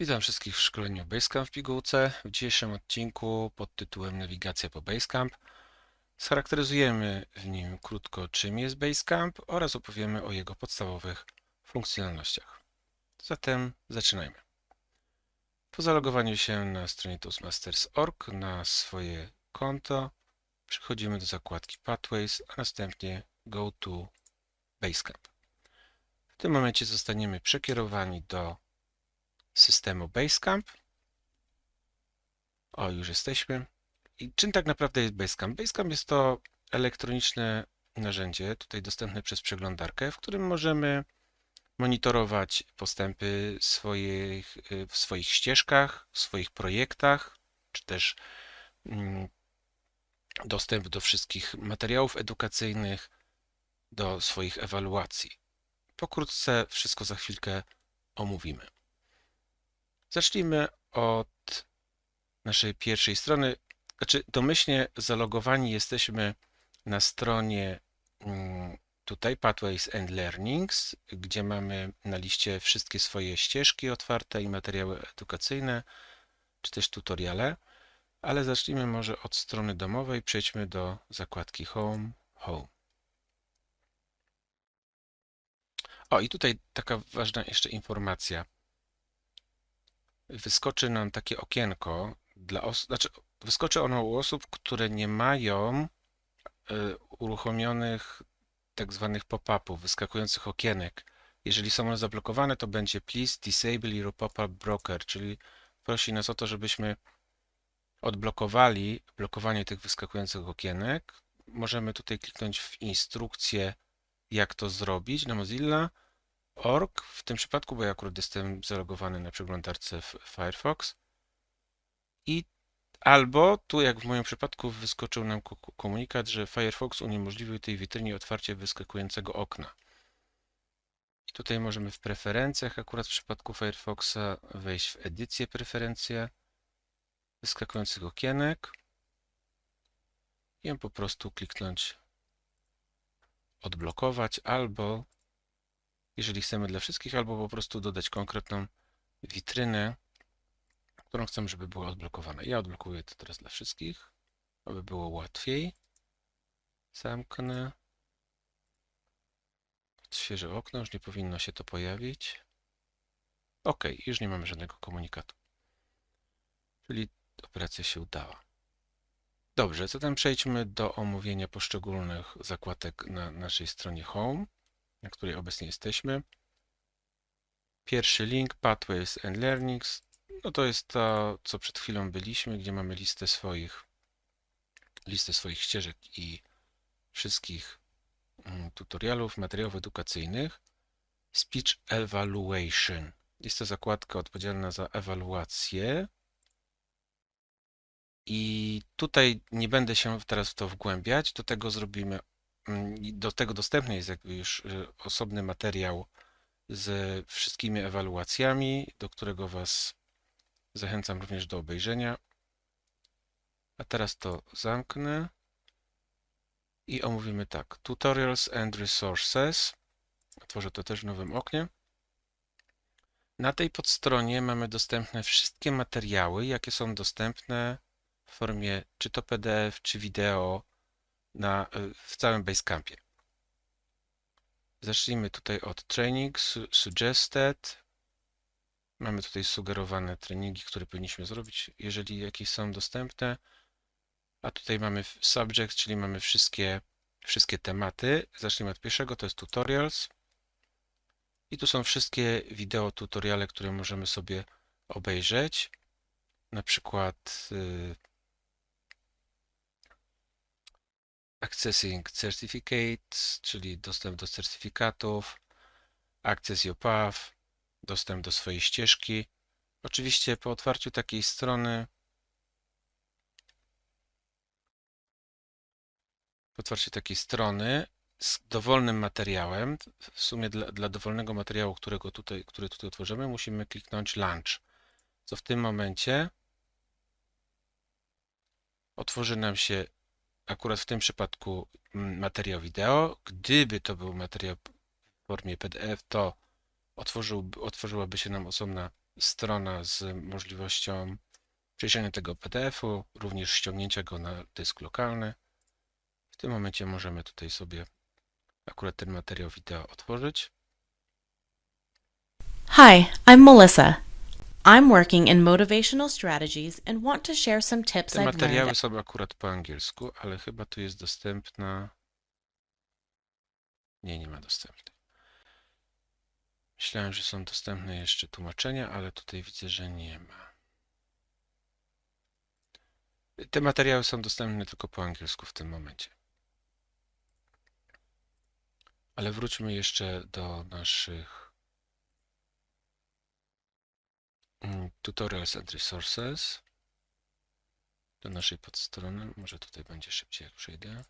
Witam wszystkich w szkoleniu Basecamp w pigułce. W dzisiejszym odcinku pod tytułem Nawigacja po Basecamp scharakteryzujemy w nim krótko czym jest Basecamp oraz opowiemy o jego podstawowych funkcjonalnościach. Zatem zaczynajmy. Po zalogowaniu się na stronie Toastmasters.org na swoje konto przechodzimy do zakładki Pathways, a następnie Go to Basecamp. W tym momencie zostaniemy przekierowani do systemu Basecamp. O, już jesteśmy. I czym tak naprawdę jest Basecamp? Basecamp jest to elektroniczne narzędzie, tutaj dostępne przez przeglądarkę, w którym możemy monitorować postępy swoich, w swoich ścieżkach, w swoich projektach, czy też mm, dostęp do wszystkich materiałów edukacyjnych, do swoich ewaluacji. Pokrótce wszystko za chwilkę omówimy. Zacznijmy od naszej pierwszej strony. Znaczy, domyślnie zalogowani jesteśmy na stronie mm, tutaj Pathways and Learnings, gdzie mamy na liście wszystkie swoje ścieżki otwarte i materiały edukacyjne, czy też tutoriale. Ale zacznijmy może od strony domowej. Przejdźmy do zakładki Home, Home. O, i tutaj taka ważna jeszcze informacja wyskoczy nam takie okienko dla znaczy wyskoczy ono u osób, które nie mają y, uruchomionych tak zwanych pop-upów, wyskakujących okienek. Jeżeli są one zablokowane, to będzie please disable your pop-up broker, czyli prosi nas o to, żebyśmy odblokowali blokowanie tych wyskakujących okienek. Możemy tutaj kliknąć w instrukcję, jak to zrobić na Mozilla org w tym przypadku, bo ja akurat jestem zalogowany na przeglądarce w Firefox i albo tu jak w moim przypadku wyskoczył nam komunikat, że Firefox uniemożliwił tej witrynie otwarcie wyskakującego okna. I tutaj możemy w preferencjach, akurat w przypadku Firefoxa, wejść w edycję preferencje wyskakujących okienek i po prostu kliknąć odblokować albo jeżeli chcemy dla wszystkich, albo po prostu dodać konkretną witrynę, którą chcemy, żeby była odblokowana. Ja odblokuję to teraz dla wszystkich, aby było łatwiej. Zamknę. Odświeżę okno, już nie powinno się to pojawić. OK, już nie mamy żadnego komunikatu. Czyli operacja się udała. Dobrze, zatem przejdźmy do omówienia poszczególnych zakładek na naszej stronie Home na której obecnie jesteśmy. Pierwszy link, Pathways and Learnings, no to jest to, co przed chwilą byliśmy, gdzie mamy listę swoich, listę swoich ścieżek i wszystkich mm, tutorialów, materiałów edukacyjnych. Speech Evaluation. Jest to zakładka odpowiedzialna za ewaluację. I tutaj nie będę się teraz w to wgłębiać, do tego zrobimy do tego dostępny jest jakby już y, osobny materiał z wszystkimi ewaluacjami, do którego Was zachęcam również do obejrzenia. A teraz to zamknę i omówimy tak. Tutorials and Resources. Otworzę to też w nowym oknie. Na tej podstronie mamy dostępne wszystkie materiały, jakie są dostępne w formie czy to PDF, czy wideo, na, w całym Basecampie. Zacznijmy tutaj od Training Suggested. Mamy tutaj sugerowane treningi, które powinniśmy zrobić, jeżeli jakieś są dostępne. A tutaj mamy Subject, czyli mamy wszystkie, wszystkie tematy. Zacznijmy od pierwszego, to jest Tutorials. I tu są wszystkie wideo tutoriale, które możemy sobie obejrzeć. Na przykład Accessing Certificates, czyli dostęp do certyfikatów, Access Your Path, dostęp do swojej ścieżki. Oczywiście po otwarciu takiej strony po otwarciu takiej strony z dowolnym materiałem, w sumie dla, dla dowolnego materiału, którego tutaj, który tutaj otworzymy, musimy kliknąć Launch, co w tym momencie otworzy nam się akurat w tym przypadku mm, materiał wideo. Gdyby to był materiał w formie PDF, to otworzył, otworzyłaby się nam osobna strona z możliwością przejrzenia tego PDF-u, również ściągnięcia go na dysk lokalny. W tym momencie możemy tutaj sobie akurat ten materiał wideo otworzyć. Hi, I'm Melissa. I'm working in motivational strategies and want to share some tips Te I've materiały learned. są akurat po angielsku, ale chyba tu jest dostępna. Nie, nie ma dostępnej. Myślałem, że są dostępne jeszcze tłumaczenia, ale tutaj widzę, że nie ma. Te materiały są dostępne tylko po angielsku w tym momencie. Ale wróćmy jeszcze do naszych tutorials and resources. Do naszej podstrony. Może tutaj będzie szybciej, jak przyjdę.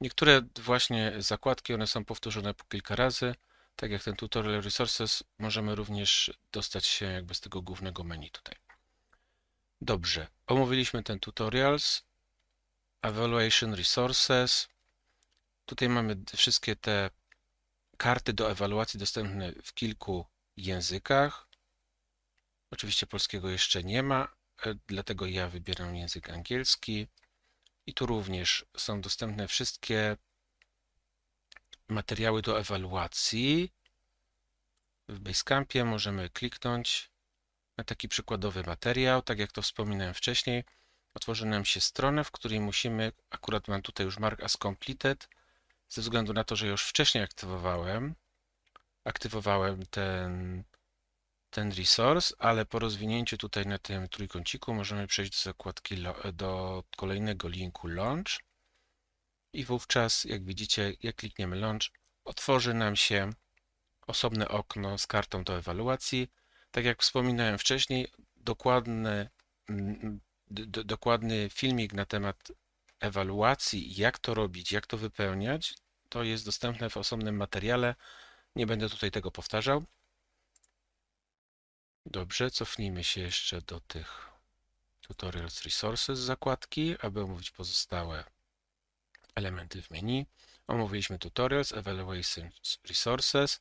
Niektóre właśnie zakładki, one są powtórzone po kilka razy. Tak jak ten tutorial resources, możemy również dostać się jakby z tego głównego menu tutaj. Dobrze, omówiliśmy ten tutorials, evaluation resources. Tutaj mamy wszystkie te karty do ewaluacji dostępne w kilku językach. Oczywiście polskiego jeszcze nie ma, e, dlatego ja wybieram język angielski. I tu również są dostępne wszystkie materiały do ewaluacji. W Basecampie możemy kliknąć na taki przykładowy materiał. Tak jak to wspominałem wcześniej, otworzy nam się stronę, w której musimy, akurat mam tutaj już mark as completed, ze względu na to, że już wcześniej aktywowałem, aktywowałem ten, ten resource, ale po rozwinięciu tutaj na tym trójkąciku możemy przejść do zakładki, do kolejnego linku Launch i wówczas, jak widzicie, jak klikniemy Launch, otworzy nam się osobne okno z kartą do ewaluacji. Tak jak wspominałem wcześniej, dokładny, mm, dokładny filmik na temat ewaluacji, jak to robić, jak to wypełniać, to jest dostępne w osobnym materiale. Nie będę tutaj tego powtarzał. Dobrze, cofnijmy się jeszcze do tych Tutorials Resources zakładki, aby omówić pozostałe elementy w menu. Omówiliśmy Tutorials, Evaluation Resources,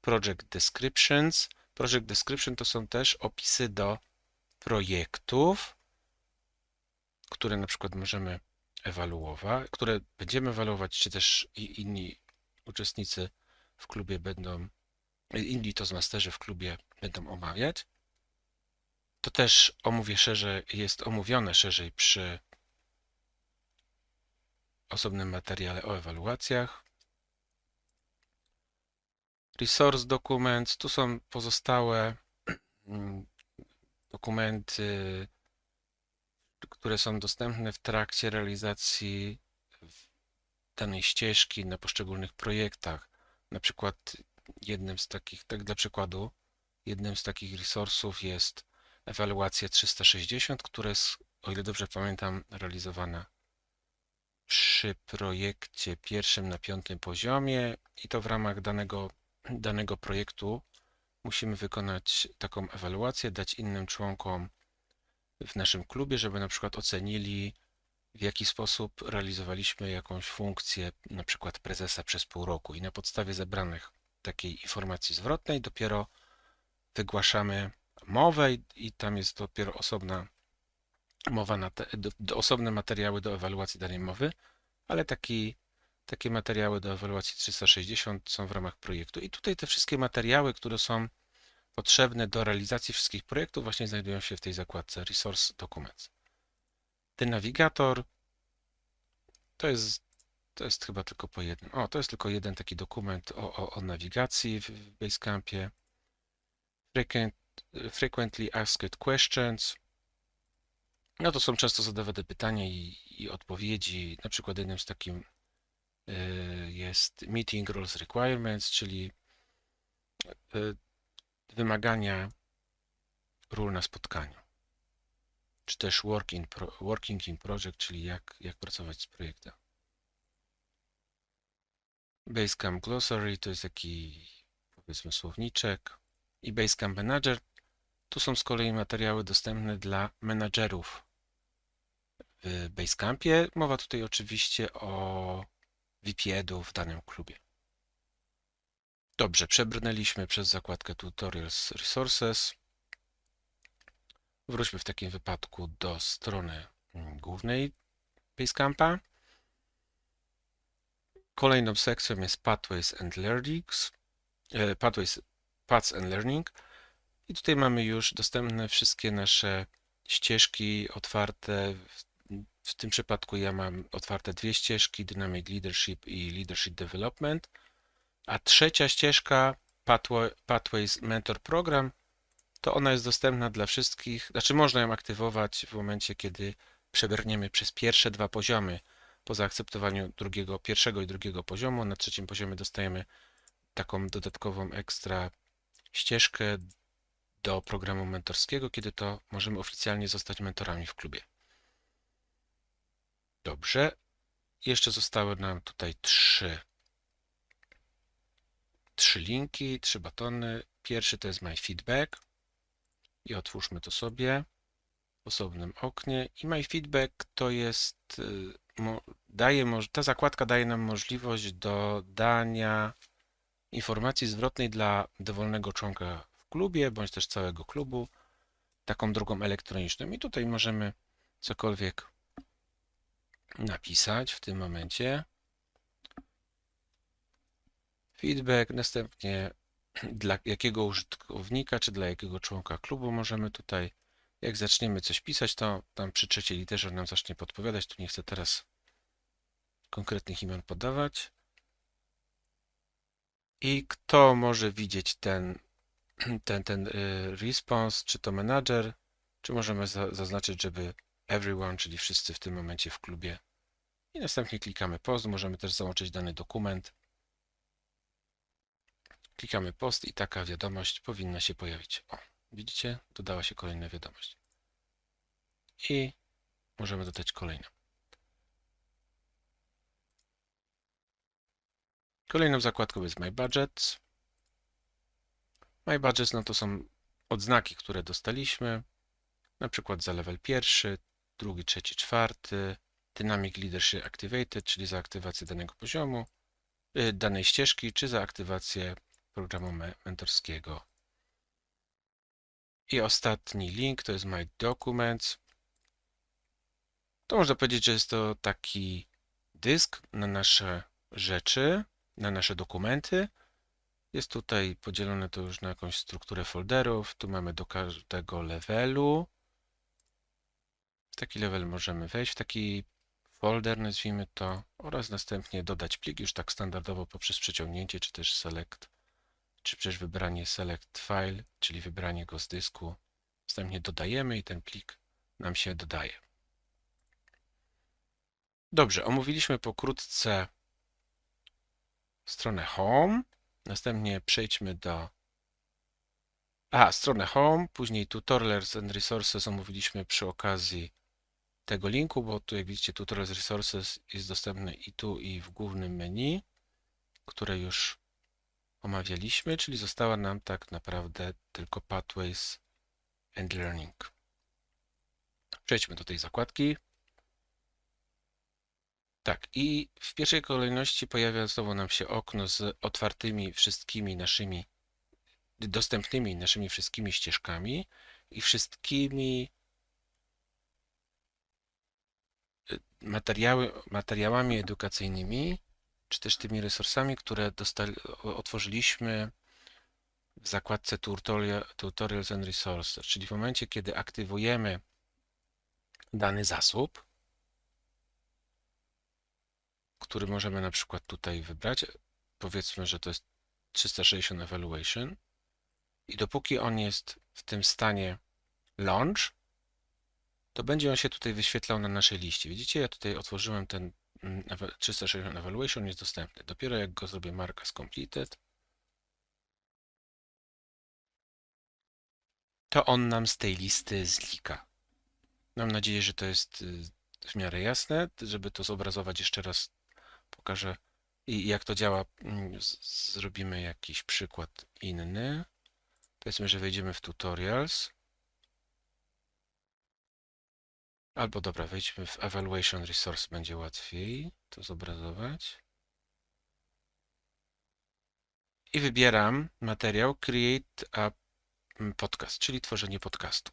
Project Descriptions. Project Description to są też opisy do projektów, które na przykład możemy ewaluować, które będziemy ewaluować, czy też i inni uczestnicy w klubie będą, inni to masterzy w klubie będą omawiać. To też omówię szerzej, jest omówione szerzej przy osobnym materiale o ewaluacjach. Resource Documents, tu są pozostałe mm, dokumenty, które są dostępne w trakcie realizacji danej ścieżki na poszczególnych projektach. Na przykład jednym z takich, tak dla przykładu, jednym z takich resursów jest ewaluacja 360, która jest, o ile dobrze pamiętam, realizowana przy projekcie pierwszym na piątym poziomie i to w ramach danego, danego projektu musimy wykonać taką ewaluację, dać innym członkom w naszym klubie, żeby na przykład ocenili, w jaki sposób realizowaliśmy jakąś funkcję, na przykład prezesa przez pół roku. I na podstawie zebranych takiej informacji zwrotnej dopiero wygłaszamy mowę i, tam jest dopiero osobna mowa na te, do, do, osobne materiały do ewaluacji danej mowy, ale taki, takie materiały do ewaluacji 360 są w ramach projektu. I tutaj te wszystkie materiały, które są potrzebne do realizacji wszystkich projektów właśnie znajdują się w tej zakładce Resource Documents. Ten nawigator to jest, to jest chyba tylko po jednym. O, to jest tylko jeden taki dokument o, o, o nawigacji w, Basecampie. Frequent, frequently Asked Questions. No to są często zadawane pytania i, i odpowiedzi. Na przykład jednym z takim y, jest Meeting Rules Requirements, czyli y, wymagania ról na spotkaniu. Czy też work in pro, working in project, czyli jak, jak pracować z projektem. Basecamp Glossary to jest taki powiedzmy słowniczek i Basecamp Manager. Tu są z kolei materiały dostępne dla menadżerów w Basecampie. Mowa tutaj oczywiście o VPN-u w danym klubie. Dobrze, przebrnęliśmy przez zakładkę Tutorials Resources. Wróćmy w takim wypadku do strony mm, głównej Basecampa. Kolejną sekcją jest Pathways and Learnings. e, Pathways, Paths and Learning. I tutaj mamy już dostępne wszystkie nasze ścieżki otwarte. W, w tym przypadku ja mam otwarte dwie ścieżki, Dynamic Leadership i Leadership Development. A trzecia ścieżka, Pathwa- Pathways Mentor Program, to ona jest dostępna dla wszystkich, znaczy można ją aktywować w momencie, kiedy przebrniemy przez pierwsze dwa poziomy po zaakceptowaniu drugiego, pierwszego i drugiego poziomu. Na trzecim poziomie dostajemy taką dodatkową ekstra ścieżkę do programu mentorskiego, kiedy to możemy oficjalnie zostać mentorami w klubie. Dobrze. Jeszcze zostały nam tutaj trzy trzy linki, trzy batony. Pierwszy to jest My Feedback i otwórzmy to sobie w osobnym oknie. I My Feedback to jest, y, daje, ta zakładka daje nam możliwość do dania informacji zwrotnej dla dowolnego członka w klubie, bądź też całego klubu, taką drogą elektroniczną. I tutaj możemy cokolwiek napisać w tym momencie feedback, następnie dla jakiego użytkownika czy dla jakiego członka klubu możemy tutaj, jak zaczniemy coś pisać, to tam przy trzeciej literze nam zacznie podpowiadać. Tu nie chcę teraz konkretnych imion podawać. I kto może widzieć ten, ten, ten y, response, czy to menadżer, czy możemy za, zaznaczyć, żeby everyone, czyli wszyscy w tym momencie w klubie. I następnie klikamy post, możemy też załączyć dany dokument. Klikamy post i taka wiadomość powinna się pojawić. O, widzicie? Dodała się kolejna wiadomość. I możemy dodać kolejną. Kolejną zakładką jest My Budgets. My Budgets no to są odznaki, które dostaliśmy. Na przykład za level pierwszy, drugi, trzeci, czwarty. Dynamic Leadership Activated, czyli za aktywację danego poziomu, y, danej ścieżki, czy za aktywację programu me- mentorskiego. I ostatni link to jest My Documents. To można powiedzieć, że jest to taki dysk na nasze rzeczy, na nasze dokumenty. Jest tutaj podzielone to już na jakąś strukturę folderów. Tu mamy do każdego levelu. W taki level możemy wejść w taki folder, nazwijmy to, oraz następnie dodać plik już tak standardowo poprzez przeciągnięcie, czy też select czy też wybranie Select File, czyli wybranie go z dysku. Następnie dodajemy i ten plik nam się dodaje. Dobrze, omówiliśmy pokrótce stronę Home. Następnie przejdźmy do a, stronę Home, później Tutorials and Resources omówiliśmy przy okazji tego linku, bo tu jak widzicie Tutorials Resources jest dostępny i tu i w głównym menu, które już omawialiśmy, czyli została nam tak naprawdę tylko Pathways and Learning. Przejdźmy do tej zakładki. Tak, i w pierwszej kolejności pojawia znowu nam się okno z otwartymi wszystkimi naszymi, dostępnymi naszymi wszystkimi ścieżkami i wszystkimi y, materiały, materiałami edukacyjnymi, czy też tymi resursami, które dostali, otworzyliśmy w zakładce Tutorial, Tutorials and Resources, czyli w momencie, kiedy aktywujemy dany zasób, który możemy na przykład tutaj wybrać, powiedzmy, że to jest 360 Evaluation i dopóki on jest w tym stanie Launch, to będzie on się tutaj wyświetlał na naszej liście. Widzicie, ja tutaj otworzyłem ten 360 Evaluation, jest dostępny. Dopiero jak go zrobię marka completed, to on nam z tej listy zlika. Mam nadzieję, że to jest y, w miarę jasne. Żeby to zobrazować jeszcze raz pokażę i jak to działa. Mm, Zrobimy jakiś przykład inny. Powiedzmy, że wejdziemy w tutorials. Albo dobra, wejdźmy w Evaluation Resource, będzie łatwiej to zobrazować. i wybieram materiał Create a Podcast, czyli tworzenie podcastu.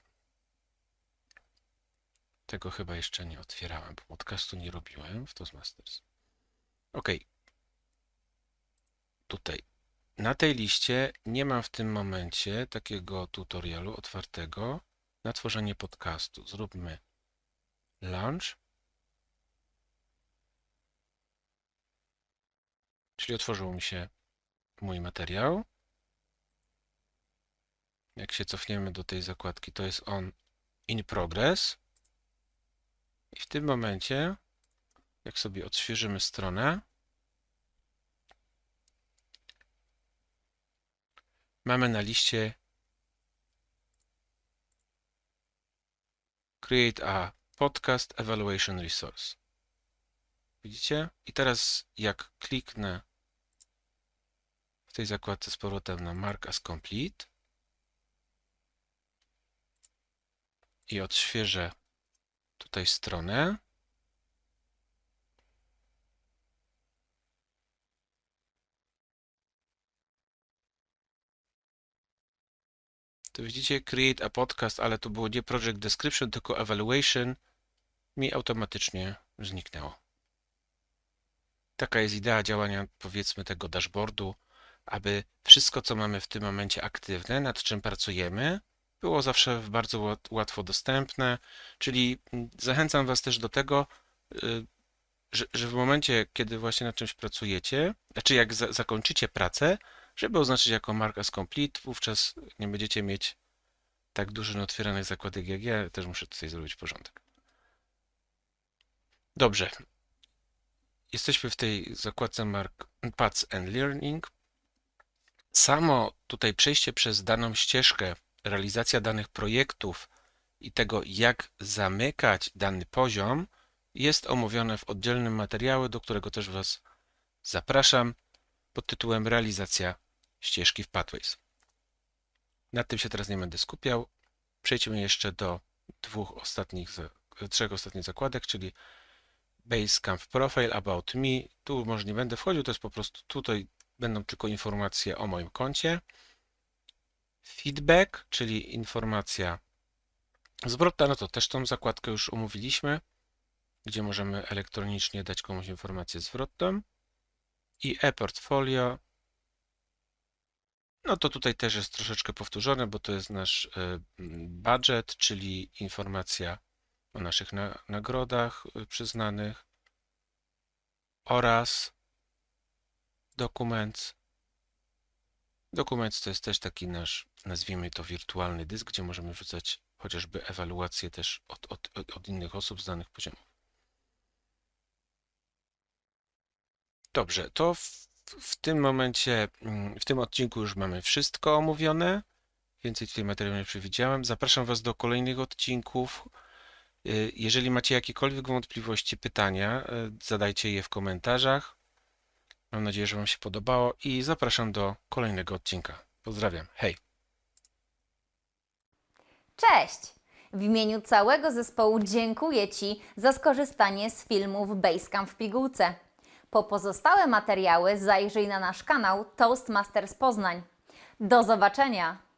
Tego chyba jeszcze nie otwierałem, bo podcastu nie robiłem w Toastmasters. Ok. Tutaj. Na tej liście nie mam w tym momencie takiego tutorialu otwartego na tworzenie podcastu. Zróbmy launch. Czyli otworzył mi się mój materiał. Jak się cofniemy do tej zakładki, to jest on in progress. I w tym momencie, jak sobie odświeżymy stronę, mamy na liście Create a Podcast Evaluation Resource. Widzicie? I teraz jak kliknę w tej zakładce z powrotem na Mark as Complete i odświeżę tutaj stronę, to widzicie Create a Podcast, ale to było nie Project Description, tylko Evaluation mi automatycznie zniknęło. Taka jest idea działania, powiedzmy, tego dashboardu, aby wszystko, co mamy w tym momencie aktywne, nad czym pracujemy, było zawsze bardzo łat- łatwo dostępne. Czyli mm, zachęcam Was też do tego, y, że, że w momencie, kiedy właśnie nad czymś pracujecie, znaczy jak za, zakończycie pracę, żeby oznaczyć jako mark as complete, wówczas nie będziecie mieć tak dużo nieotwieranych zakładek jak ja. Też muszę tutaj zrobić porządek. Dobrze. Jesteśmy w tej zakładce Mark Paths and Learning. Samo tutaj przejście przez daną ścieżkę, realizacja danych projektów i tego, jak zamykać dany poziom, jest omówione w oddzielnym materiale, do którego też Was zapraszam pod tytułem Realizacja ścieżki w Pathways. Nad tym się teraz nie będę skupiał. Przejdźmy jeszcze do dwóch ostatnich, trzech ostatnich zakładek, czyli Basecamp Profile, About Me. Tu może nie będę wchodził, to jest po prostu tutaj będą tylko informacje o moim koncie. Feedback, czyli informacja zwrotna, no to też tą zakładkę już omówiliśmy, gdzie możemy elektronicznie dać komuś informację zwrotną. I e-portfolio, no to tutaj też jest troszeczkę powtórzone, bo to jest nasz e, budget, czyli informacja o naszych na, nagrodach y, przyznanych oraz dokument. Dokument to jest też taki nasz, nazwijmy to wirtualny dysk, gdzie możemy wrzucać chociażby ewaluacje też od, od, od, innych osób z danych poziomów. Dobrze, to w, w tym momencie, mm, w tym odcinku już mamy wszystko omówione. Więcej tutaj materiału nie przewidziałem. Zapraszam Was do kolejnych odcinków. Y, Jeżeli macie jakiekolwiek wątpliwości, pytania, y, zadajcie je w komentarzach. Mam nadzieję, że Wam się podobało i zapraszam do kolejnego odcinka. Pozdrawiam. Hej! Cześć! W imieniu całego zespołu dziękuję Ci za skorzystanie z filmów Basecamp w pigułce. Po pozostałe materiały zajrzyj na nasz kanał Toastmasters Poznań. Do zobaczenia!